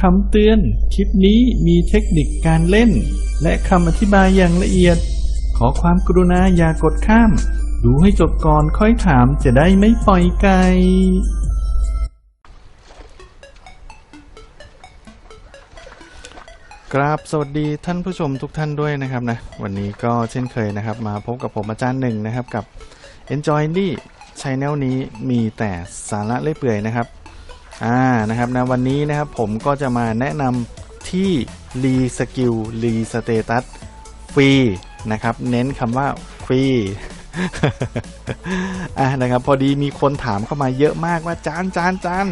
คำเตือน คลิปนี้มีเทคนิคการเล่น และคำอธิบายอย่างละเอียด ขอความกรุณาอย่ากดข้าม ดูให้จบก่อนค่อยถามจะได้ไม่ปล่อยไกลกราบสวัสดีท่านผู้ชมทุกท่านด้วยนะครับนะวันนี้ก็เช่นเคยนะครับ มาพบกับผมอาจารย์หนึ่งนะครับกับ Enjoy Indie Channel นี้มีแต่สาระเล่เปื่อยนะครับ อ่านะครับนะวันนี้นะครับผมก็จะมาแนะนำที่รีสกิลรีสเตตัสฟรีนะครับ เน้นคำว่าฟรีอะนะครับพอดีมีคนถามเข้ามาเยอะมากว่าจานจานจาน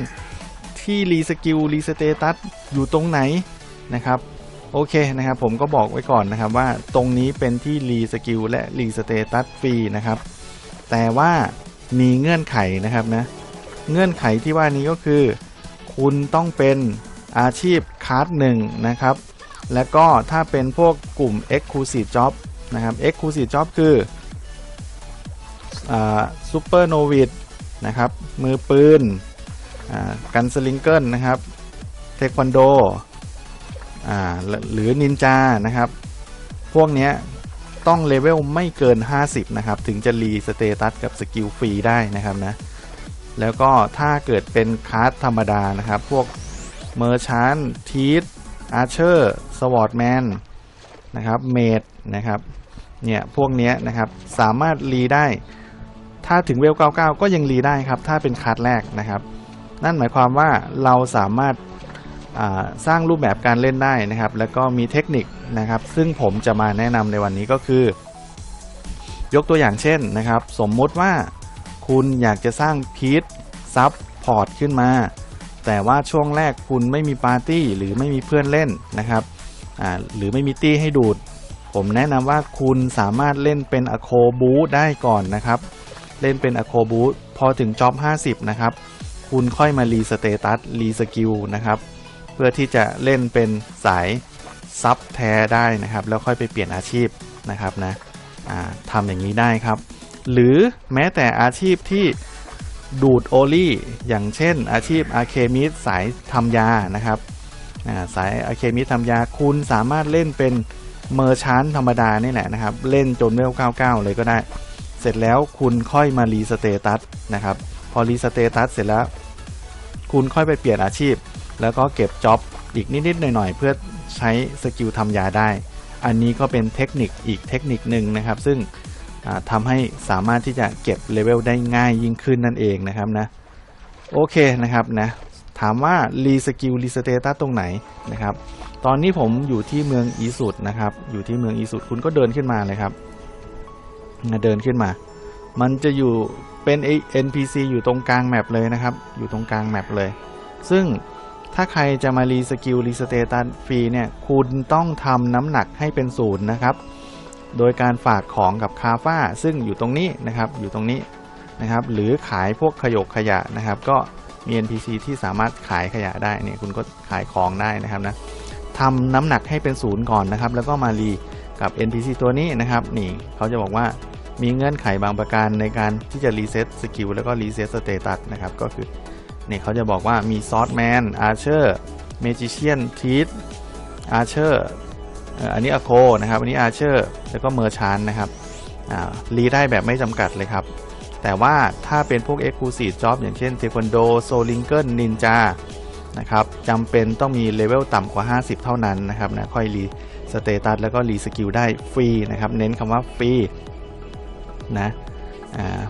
ที่รีสกิลรีสเตตัสอยู่ตรงไหนนะครับโอเคนะครับผมก็บอกไว้ก่อนนะครับว่าตรงนี้เป็นที่รีสกิลและรีสเตตัสฟรีนะครับแต่ว่ามีเงื่อนไขนะครับนะ เงื่อนไขที่ว่านี้ก็คือ คุณต้องเป็นอาชีพคาร์ดหนึ่งนะครับ และก็ถ้าเป็นพวกกลุ่ม Exclusive Job นะครับ Exclusive Job คือซูเปอร์โนวิดนะครับ มือปืนกันสลิงเกิลนะครับ เทควันโดหรือนินจานะครับ พวกนี้ต้องเลเวลไม่เกิน 50 นะครับ ถึงจะรีสเตตัสกับสกิลฟรีได้นะครับนะ แล้วก็ถ้าเกิดเป็นคาร์ดธรรมดานะครับ พวกเมอร์ชานทีสอาร์เชอร์สวอตแมนนะครับเมดนะครับเนี่ยพวกนี้นะครับสามารถรีได้ ถ้าถึงเวล 99 ก็ยังรีได้ครับ ถ้าเป็นคาร์ดแรกนะครับ นั่นหมายความว่าเราสามารถาสร้างรูปแบบการเล่นได้นะครับ แล้วก็มีเทคนิคนะครับ ซึ่งผมจะมาแนะนำในวันนี้ก็คือ ยกตัวอย่างเช่นนะครับ สมมติว่า คุณอยากจะสร้างพีทซับพอร์ตขึ้นมา แต่ว่าช่วงแรกคุณไม่มีปาร์ตี้หรือไม่มีเพื่อนเล่นนะครับหรือไม่มีตี้ให้ดูด ผมแนะนำว่าคุณสามารถเล่นเป็นอโคบูได้ก่อนนะครับ เล่นเป็นอโคบูพอถึงจ็อบ 50 นะครับ คุณค่อยมารีสเตตัสรีสกิลนะครับ เพื่อที่จะเล่นเป็นสายซับแท้ได้นะครับ แล้วค่อยไปเปลี่ยนอาชีพนะครับนะทำอย่างนี้ได้ครับ หรือแม้แต่อาชีพที่ดูดโอลี่ อย่างเช่น อาชีพอาเคมิสสายทำยานะครับสายอาเคมิสทำยาคุณสามารถเล่นเป็นเมอร์ชานธรรมดานี่แหละนะครับ เล่นจนเวล99 เลยก็ได้ เสร็จแล้วคุณค่อยมารีสเตตัสนะครับ พอรีสเตตัสเสร็จแล้ว คุณค่อยไปเปลี่ยนอาชีพ แล้วก็เก็บจ็อบอีกนิดๆหน่อยๆ เพื่อใช้สกิลทำยาได้ อันนี้ก็เป็นเทคนิคอีกเทคนิคหนึ่งนะครับ ซึ่ง ทำให้สามารถที่จะเก็บเลเวลได้ง่ายยิ่งขึ้นนั่นเองนะครับนะโอเคนะครับนะถามว่ารีสกิลรีสเตตัสตรงไหนนะครับตอนนี้ผมอยู่ที่เมืองอีสุดนะครับอยู่ที่เมืองอีสุดคุณก็เดินขึ้นมาเลยครับเดินขึ้นมา มันจะอยู่เป็น NPC อยู่ตรงกลางแมปเลยนะครับ อยู่ตรงกลางแมปเลย ซึ่งถ้าใครจะมารีสกิลรีสเตตัสฟรีเนี่ยคุณต้องทำน้ำหนักให้เป็นศูนย์นะครับ โดยการฝากของกับคาฟ้าซึ่งอยู่ตรงนี้นะครับอยู่ตรงนี้นะครับ หรือขายพวกขยกขยะนะครับ ก็มี NPC ที่สามารถขายขยะได้เนี่ยคุณก็ขายของได้นะครับนะทำน้ำหนักให้เป็นศูนย์ก่อนนะครับ แล้วก็มารีกับ NPC ตัวนี้นะครับ นี่เขาจะบอกว่ามีเงื่อนไขบางประการในการที่จะรีเซ็ตสกิลแล้วก็รีเซ็ตสเตตัสนะครับ ก็คือนี่เขาจะบอกว่ามีซอสแมนอาร์เชอร์เมจิเชียนทีสอาร์เชอร์ อันนี้อโคนะครับ อันนี้อาร์เชอร์แล้วก็เมอร์ชานนะครับรีได้แบบไม่จำกัดเลยครับ แต่ว่าถ้าเป็นพวก Exclusive Job อย่างเช่นเทควันโดโซลิงเกิลนินจานะครับจำเป็นต้องมีเลเวลต่ำกว่า 50 เท่านั้นนะครับนะค่อยรีสเตตัสแล้วก็รีสกิลได้ฟรีนะครับ เน้นคำว่าฟรีนะอ่า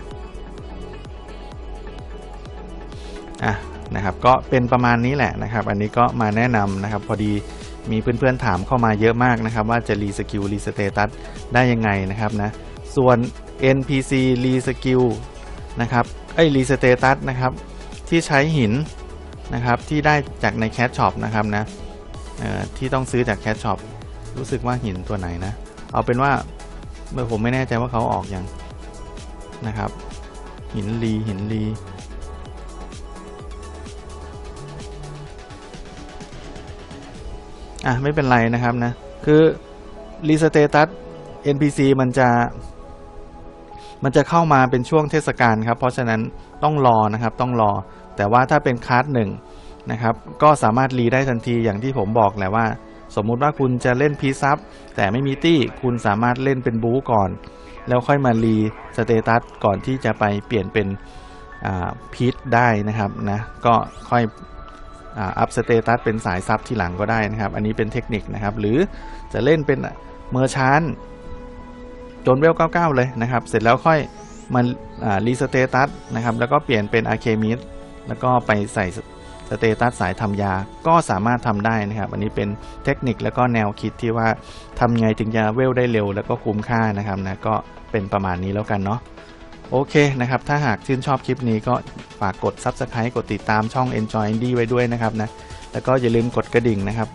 อะนะครับก็เป็นประมาณนี้แหละนะครับ อันนี้ก็มาแนะนำนะครับพอดี มีเพื่อนๆถามเข้ามาเยอะมากนะครับว่าจะรีสกิลรีสเตตัสได้ยังไงนะครับนะส่วน NPC รีสกิลนะครับไอ้รีสเตตัสนะครับที่ใช้หินนะครับที่ได้จากในแคชช็อปนะครับนะที่ต้องซื้อจากแคชช็อปรู้สึกว่าหินตัวไหนนะ เอาเป็นว่าเมื่อผมไม่แน่ใจว่าเขาออกอยังนะครับ หินรีหินรี อะไม่เป็นไรนะครับนะ คือรีสเตตัส NPC มันจะ มันจะเข้ามาเป็นช่วงเทศกาลครับ เพราะฉะนั้นต้องรอนะครับ ต้องรอ แต่ว่าถ้าเป็นคาร์ดหนึ่งนะครับ ก็สามารถรีได้ทันทีอย่างที่ผมบอกแหละว่า สมมุติว่าคุณจะเล่นพีซับแต่ไม่มีตี้คุณสามารถเล่นเป็นบู๊ก่อน แล้วค่อยมารีสเตตัสก่อนที่จะไปเปลี่ยนเป็นพีทได้นะครับนะ ก็ค่อย อัพสเตตัสเป็นสายซับทีหลังก็ได้นะครับ อันนี้เป็นเทคนิคนะครับ หรือจะเล่นเป็นเมอร์ชานจนเวล99 เลยนะครับ เสร็จแล้วค่อยมารีสเตตัสนะครับ แล้วก็เปลี่ยนเป็นอาเคมิดแล้วก็ไปใส่สเตตัสสายทำยาก็สามารถทำได้นะครับ อันนี้เป็นเทคนิคแล้วก็แนวคิดที่ว่าทำไงถึงจะเวลได้เร็ว แล้วก็คุ้มค่านะครับนะก็เป็นประมาณนี้แล้วกันเนาะ โอเคนะครับ ถ้าหากชื่นชอบคลิปนี้ก็ฝากกด Subscribe กดติดตามช่อง Enjoy Indie ไว้ด้วยนะครับนะ แล้วก็อย่าลืมกดกระดิ่งนะครับ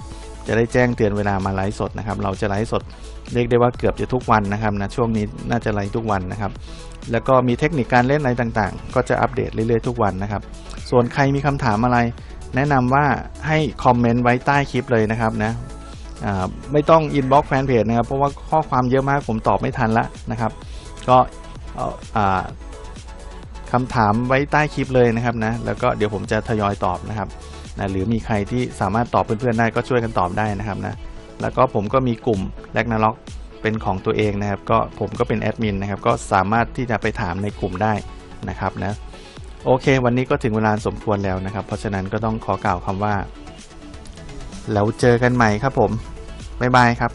จะได้แจ้งเตือนเวลามาไลฟ์สดนะครับ เราจะไลฟ์สดเรียกได้ว่าเกือบจะทุกวันนะครับนะ ช่วงนี้น่าจะไลฟ์ทุกวันนะครับ แล้วก็มีเทคนิคการเล่นอะไรต่างๆ ก็จะอัปเดตเรื่อยๆทุกวันนะครับ ส่วนใครมีคำถามอะไร แนะนำว่าให้คอมเมนต์ไว้ใต้คลิปเลยนะครับนะไม่ต้องอินบ็อกแฟนเพจนะครับ เพราะว่าข้อความเยอะมากผมตอบไม่ทันละนะครับ ก็ คำถามไว้ใต้คลิปเลยนะครับนะ แล้วก็เดี๋ยวผมจะทยอยตอบนะครับนะหรือมีใครที่สามารถตอบเพื่อนๆได้ก็ช่วยกันตอบได้นะครับนะ แล้วก็ผมก็มีกลุ่มแลกนาล็อกเป็นของตัวเองนะครับ ก็ผมก็เป็นแอดมินนะครับ ก็สามารถที่จะไปถามในกลุ่มได้นะครับนะ โอเค วันนี้ก็ถึงเวลาสมควรแล้วนะครับ เพราะฉะนั้นก็ต้องขอกล่าวคำว่า แล้วเจอกันใหม่ครับผม บ๊ายบายครับ